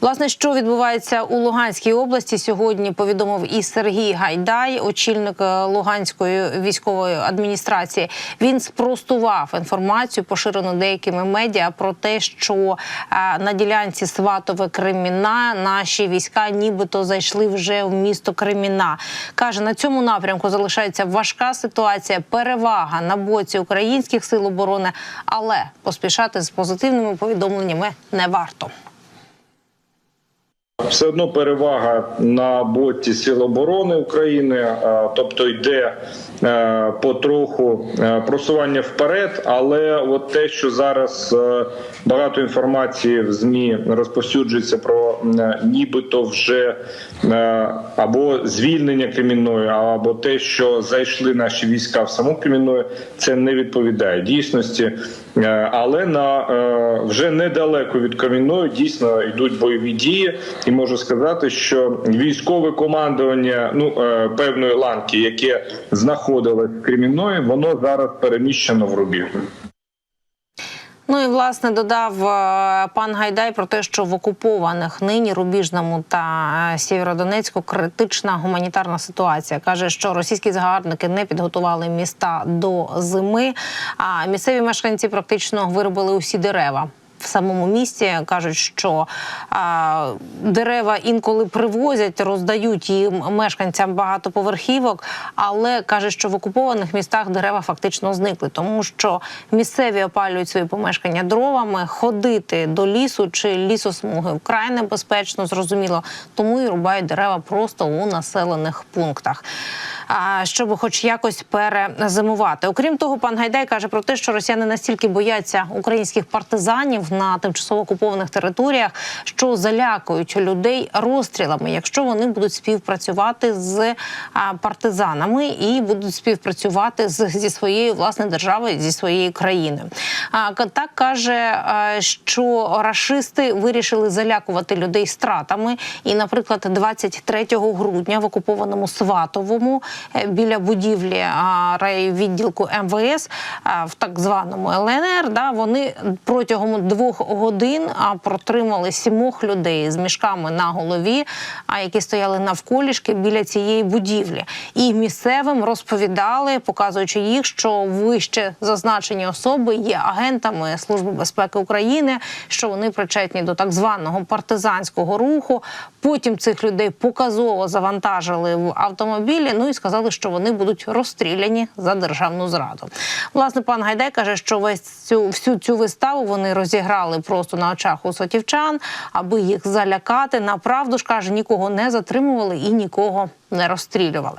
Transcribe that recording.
Власне, що відбувається у Луганській області сьогодні, повідомив і Сергій Гайдай, очільник е, Луганської військової адміністрації. Він спростував інформацію, поширену деякими медіа, про те, що е, на ділянці Сватове Креміна наші війська, нібито зайшли вже в місто Креміна. каже на цьому напрямку залишається важка ситуація, перевага на боці українських сил оборони, але поспішати з позитивними повідомленнями не варто. Все одно перевага на боці Сил оборони України, е, тобто йде е, потроху е, просування вперед. Але от те, що зараз багато інформації в змі розповсюджується про е, нібито вже е, або звільнення Кремінної, або те, що зайшли наші війська в саму Кремінную, це не відповідає дійсності. Е, Але на вже недалеко від Кремінної дійсно йдуть бойові дії, і можу сказати, що військове командування ну певної ланки, яке знаходилось в Кремінної, воно зараз переміщено в Рубіжне. Ну і власне додав е, пан Гайдай про те, що в окупованих нині Рубіжному та е, Сєвєродонецьку критична гуманітарна ситуація. каже, що російські загарбники не підготували міста до зими. А місцеві мешканці практично виробили усі дерева. Самому місті кажуть, що а, дерева інколи привозять, роздають їм мешканцям багатоповерхівок, але каже, що в окупованих містах дерева фактично зникли, тому що місцеві опалюють свої помешкання дровами, ходити до лісу чи лісосмуги вкрай небезпечно, зрозуміло, тому і рубають дерева просто у населених пунктах. А щоб, хоч якось перезимувати. Окрім того, пан Гайдай каже про те, що росіяни настільки бояться українських партизанів на тимчасово окупованих територіях, що залякують людей розстрілами, якщо вони будуть співпрацювати з партизанами і будуть співпрацювати з, зі своєю власне державою, зі своєю країною. Так каже, що рашисти вирішили залякувати людей стратами. І, наприклад, 23 грудня в окупованому Сватовому е, біля будівлі райвідділку МВС в так званому ЛНР, да, вони протягом двох годин протримали сімох людей з мішками на голові, а які стояли навколішки біля цієї будівлі. І місцевим розповідали, показуючи їх, що вище зазначені особи є агентами Служби безпеки України, що вони причетні до так званого партизанського руху. Потім цих людей показово завантажили в автомобілі. Ну і сказали, що вони будуть розстріляні за державну зраду. Власне, пан Гайдай каже, що весь цю всю цю виставу вони розіграли просто на очах у сотівчан, аби їх залякати. Направду ж каже, нікого не затримували і нікого не розстрілювали.